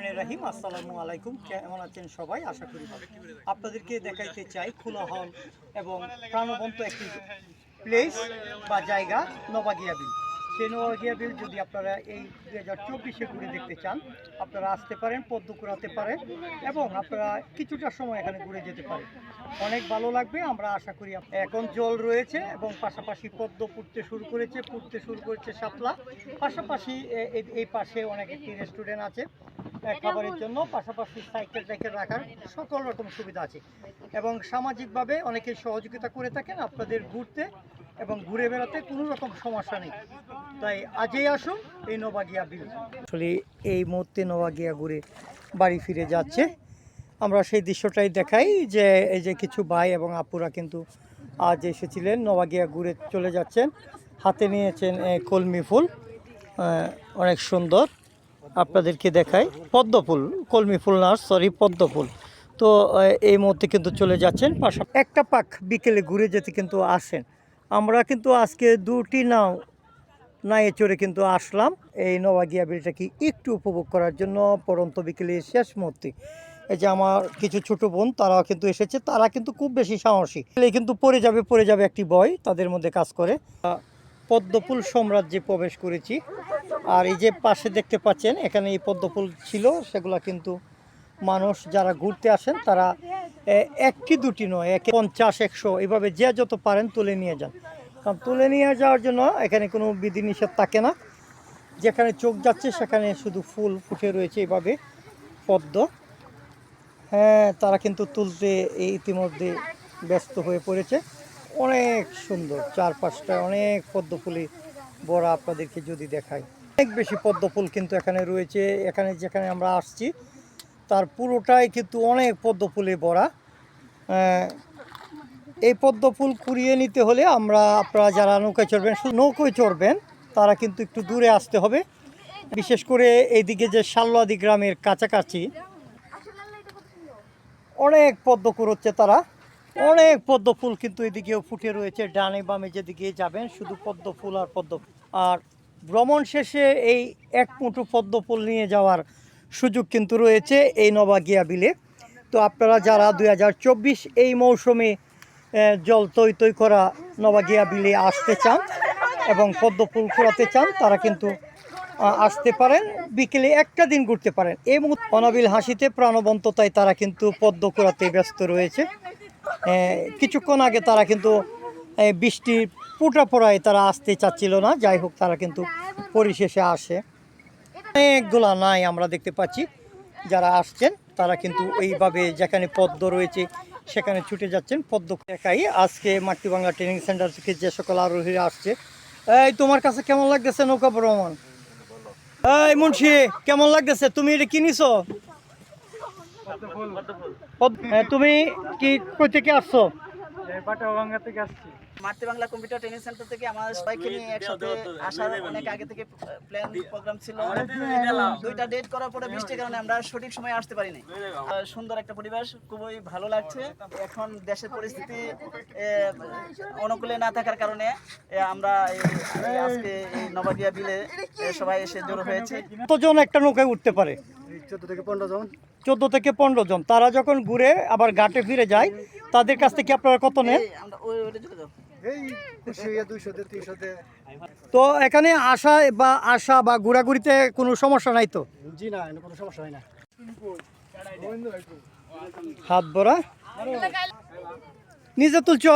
রাহিম, আসসালামু আলাইকুম। কেমন আছেন সবাই? আশা করি আপনাদেরকে দেখাইতে চাই খোলা হল এবং প্রাণবন্ত একটি প্লেস বা জায়গা, নবাগিয়া বিল। সেই নবাগিয়া বিল যদি আপনারা এই দুই হাজার চব্বিশে ঘুরে দেখতে চান, আপনারা আসতে পারেন, পদ্ম কুড়াতে পারেন এবং আপনারা কিছুটা সময় এখানে ঘুরে যেতে পারেন। অনেক ভালো লাগবে, আমরা আশা করি এখন জল রয়েছে এবং পাশাপাশি পদ্ম পুড়তে শুরু করেছে পুড়তে শুরু করেছে শাপলা। পাশাপাশি এই পাশে অনেক একটি রেস্টুরেন্ট আছে। খাবারের জন্য, পাশাপাশি সাইকেল টাইকেল রাখার সকল রকম সুবিধা আছে। এবং সামাজিকভাবে অনেকে সহযোগিতা করে থাকেন আপনাদের ঘুরতে এবং ঘুরে বেড়াতে, কোনো রকম সমস্যা নেই। তাই আজই আসুন এই নবাগিয়া বিল। আসলে এই মুহূর্তে নবাগিয়া ঘুরে বাড়ি ফিরে যাচ্ছে। আমরা সেই দৃশ্যটাই দেখাই যে, এই যে কিছু ভাই এবং আপুরা কিন্তু আজ এসেছিলেন, নবাগিয়া ঘুরে চলে যাচ্ছেন। হাতে নিয়েছেন কলমি ফুল। অনেক সুন্দর। আপনাদেরকে দেখাই। পদ্ম ফুল, কলমি ফুল না সরি পদ্ম ফুল। তো এই মুহূর্তে কিন্তু চলে যাচ্ছেন পাশা একটা পাক বিকেলে ঘুরে যেতে কিন্তু আসেন। আমরা কিন্তু আজকে দুটি নাও, নায়ে চড়ে কিন্তু আসলাম। এই নবাগিয়া বিলটাকে একটু উপভোগ করার জন্য পরন্ত বিকেলে শেষ মুহূর্তে। এই যে আমার কিছু ছোট বোন, তারাও কিন্তু এসেছে। তারা কিন্তু খুব বেশি সাহসী। এই কিন্তু পড়ে যাবে পড়ে যাবে একটি বয়, তাদের মধ্যে কাজ করে। পদ্মফুল সাম্রাজ্যে প্রবেশ করেছি। আর এই যে পাশে দেখতে পাচ্ছেন, এখানে এই পদ্মফুল ছিল, সেগুলা কিন্তু মানুষ যারা ঘুরতে আসেন, তারা একটি দুটি নয়, এক পঞ্চাশ, একশো, এভাবে যে যত পারেন তুলে নিয়ে যান। কারণ তুলে নিয়ে যাওয়ার জন্য এখানে কোনো বিধিনিষেধ থাকে না। যেখানে চোখ যাচ্ছে, সেখানে শুধু ফুল ফুটে রয়েছে এভাবে পদ্ম। হ্যাঁ তারা কিন্তু তুলতে ইতিমধ্যে ব্যস্ত হয়ে পড়েছে। অনেক সুন্দর চারপাশটা অনেক পদ্ম ফুলে বড়া আপনাদেরকে যদি দেখাই। অনেক বেশি পদ্ম ফুল কিন্তু এখানে রয়েছে, এখানে যেখানে আমরা আসছি, তার পুরোটাই কিন্তু অনেক পদ্ম ফুলে ভরা এই পদ্ম ফুল কুড়িয়ে নিতে হলে আমরা আপনারা যারা নৌকায় চড়বেন, শুধু নৌকোয় চড়বেন, তারা কিন্তু একটু দূরে আসতে হবে। বিশেষ করে এইদিকে যে শাল্লাদি গ্রামের কাছাকাছি, অনেক পদ্ম কুড়োচ্ছে তারা। অনেক পদ্ম ফুল কিন্তু এদিকেও ফুটে রয়েছে, ডানে বামে যেদিকে যাবেন, শুধু পদ্ম ফুল আর পদ্ম। আর ভ্রমণ শেষে এই এক মুঠো পদ্ম ফুল নিয়ে যাওয়ার সুযোগ কিন্তু রয়েছে এই নবাগিয়া বিলে। তো আপনারা যারা দু হাজার চব্বিশ এই মৌসুমে জল তৈ তৈ করা নবাগিয়া বিলে আসতে চান এবং পদ্ম ফুল কুড়াতে চান, তারা কিন্তু আসতে পারেন, বিকেলে একটা দিন ঘুরতে পারেন। এই মুহূর্তে অনাবিল হাসিতে প্রাণবন্ততায় তারা কিন্তু পদ্ম কুড়াতে ব্যস্ত রয়েছে। কিছুক্ষণ আগে তারা কিন্তু বৃষ্টির পুটা পড়ায় তারা আসতে চাচ্ছিল না যাই হোক তারা কিন্তু পরিশেষে আসে। অনেকগুলা নাই আমরা দেখতে পাচ্ছি যারা আসছেন তারা কিন্তু এইভাবে যেখানে পদ্ম রয়েছে সেখানে ছুটে যাচ্ছেন। পদ্ম দেখাই আজকে মাতৃবাংলা ট্রেনিং সেন্টার থেকে যে সকল আরোহীরা আসছে এই তোমার কাছে কেমন লাগতেছে নৌকা ভ্রমণ? এই মুন্সি কেমন লাগতেছে? তুমি এটা কিনিছো তুমি কি কই থেকে আসছো। মাতৃবাংলা কম্পিউটার ট্রেনিং সেন্টার থেকে আমাদের সবাইকে নিয়ে একসাথে আসার অনেক আগে থেকে প্ল্যান প্রোগ্রাম ছিল। দুইটা ডেট করার পরে বৃষ্টির কারণে আমরা সঠিক সময়ে আসতে পারিনি। সুন্দর একটা পরিবেশ খুবই ভালো লাগছে। এখন দেশের পরিস্থিতি অনুকূলে না থাকার কারণে আমরা আজকে এই নবাগিয়া বিলে সবাই এসে জড়ো হয়েছে। কতজন একটা নৌকায় উঠতে পারে? চোদ্দ থেকে পনেরো জন। চোদ্দ থেকে পনেরো জন। তারা যখন ঘুরে আবার ঘাটে ফিরে যায় তাদের কাছ থেকে আপনারা কত নেন? তো এখানে আসা বা আসা বা ঘোরাঘুরিতে কোনো সমস্যা নাই তো? জি না কোনো সমস্যা হয় না। হাত ভরা। নিজে তুলছো?